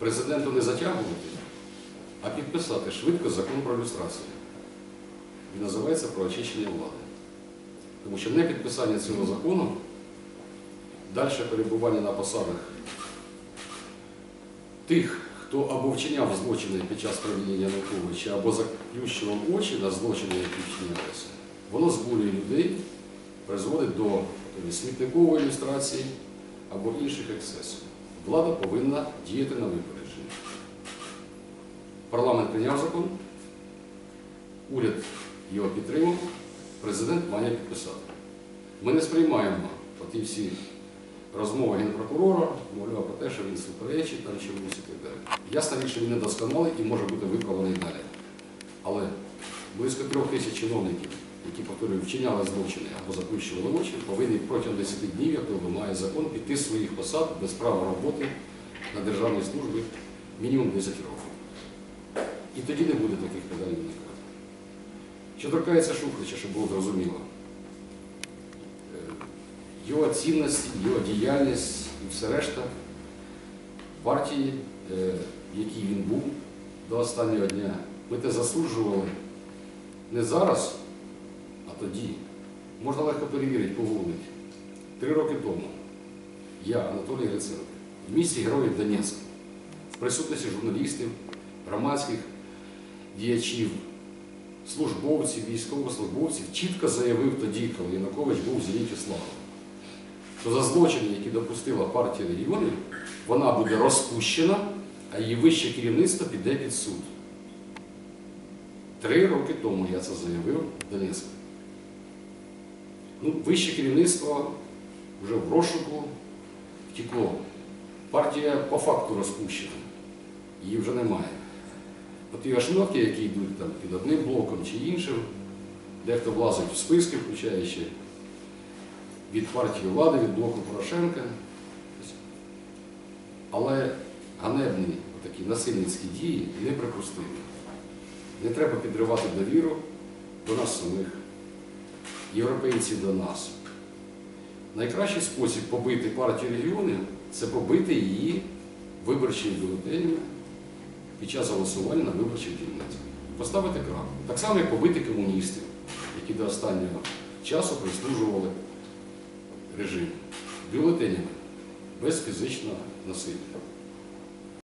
президенту не затягувати, а підписати швидко закон про люстрацію. Він називається про очищення влади. Тому що не підписання цього закону, далі перебування на посадах тих, хто або вчиняв злочини під час проведення Януковича, або заплющував очі на злочини, які вчинялися, воно збурює людей, призводить до смітникової ілюстрації або інших ексцесів. Влада повинна діяти на випередження. Парламент прийняв закон, уряд його підтримав, президент має підписати. Ми не сприймаємо оті всі розмови генпрокурора, мовляв про те, що він суперечить там чомусь і так далі. Річ, що він недосконалий і може бути виправлений далі. Але близько трьох тисяч чиновників, які, повторюю, вчиняли злочини або заплющували очі, повинні протягом 10 днів, як вимагає закон, піти з своїх посад без права роботи на державній службі мінімум 10 років. І тоді не буде таких питань виникати. Що торкається Шухрича, щоб було зрозуміло. Е, Його цінності, його діяльність і все решта партії, е, в якій він був до останнього дня, ми те заслужували не зараз, тоді. Можна легко перевірити, погуглити. Три роки тому я, Анатолій Гриценко, в місті Героїв Донецьк, в присутності журналістів, громадських діячів, службовців, військовослужбовців, чітко заявив тоді, коли Янукович був в зеніті слави, що за злочини, які допустила партія регіонів, вона буде розпущена, а її вище керівництво піде під суд. Три роки тому я це заявив в Донецьку. Ну, вище керівництво вже в розшуку втекло. Партія по факту розпущена. Її вже немає. От ті ошметки, які йдуть там під одним блоком чи іншим, дехто влазить в списки, включаючи від партії влади, від блоку Порошенка. Але ганебні такі насильницькі дії неприпустимі. Не треба підривати довіру до нас самих, європейців до нас. Найкращий спосіб побити партію регіонів це побити її виборчими бюлетенями під час голосування на виборчих дільницях. Поставити крапку. Так само, як побити комуністів, які до останнього часу прислужували режиму бюлетенями без фізичного насилля.